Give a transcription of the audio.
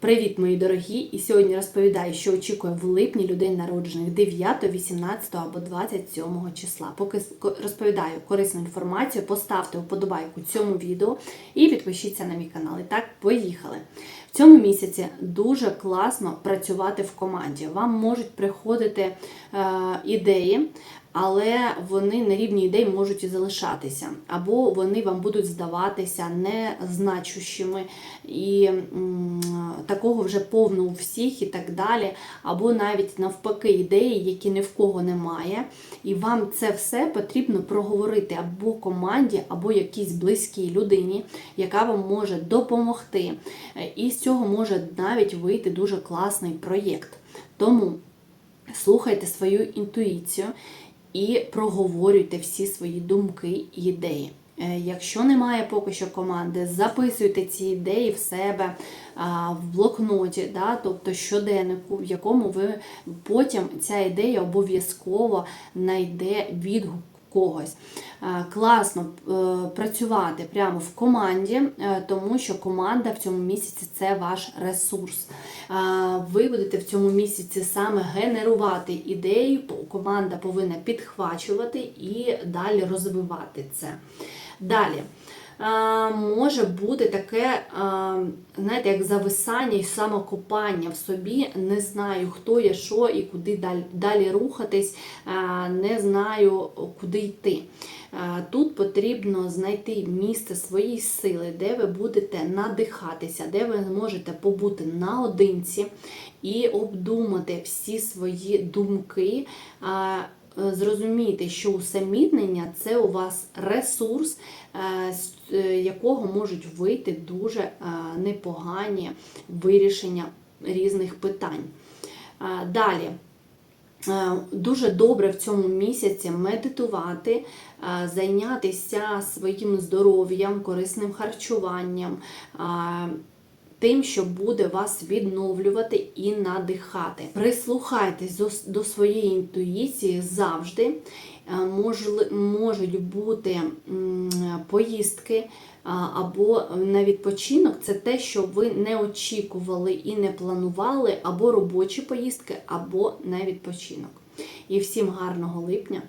Привіт, мої дорогі! І сьогодні розповідаю, що очікує в липні людей народжених 9, 18 або 27 числа. Поки розповідаю корисну інформацію, поставте вподобайку цьому відео і підпишіться на мій канал. І так, поїхали. В цьому місяці дуже класно працювати в команді. Вам можуть приходити е, ідеї, але вони на рівні ідей можуть і залишатися, або вони вам будуть здаватися незначущими і такого вже повно у всіх і так далі, або навіть навпаки ідеї, які ні в кого немає, і вам це все потрібно проговорити або команді, або якійсь близькій людині, яка вам може допомогти. І з цього може навіть вийти дуже класний проєкт. Тому слухайте свою інтуїцію і проговорюйте всі свої думки і ідеї. Е, Якщо немає поки що команди, записуйте ці ідеї в себе в блокноті, да, тобто щоденнику, в якому ви потім ця ідея обов'язково знайде відгук когось. Е, Класно е, працювати прямо в команді, е, тому що команда в цьому місяці це ваш ресурс. Ви будете в цьому місяці саме генерувати ідеї, команда повинна підхвачувати і далі розвивати це. Далі. Може бути таке, знаєте, як зависання і самокопання в собі. Не знаю, хто я, що і куди далі, рухатись, не знаю, куди йти. Тут потрібно знайти місце своєї сили, де ви будете надихатися, де ви зможете побути наодинці і обдумати всі свої думки. Е, е, Зрозуміти, що усамітнення це у вас ресурс, е, з е, якого можуть вийти дуже непогані вирішення різних питань. Далі. Дуже добре в цьому місяці медитувати, зайнятися своїм здоров'ям, корисним харчуванням, тим, що буде вас відновлювати і надихати. Прислухайтесь до, до своєї інтуїції завжди. Е, Можуть бути поїздки або на відпочинок. Це те, що ви не очікували і не планували, або робочі поїздки, або на відпочинок. І всім гарного липня!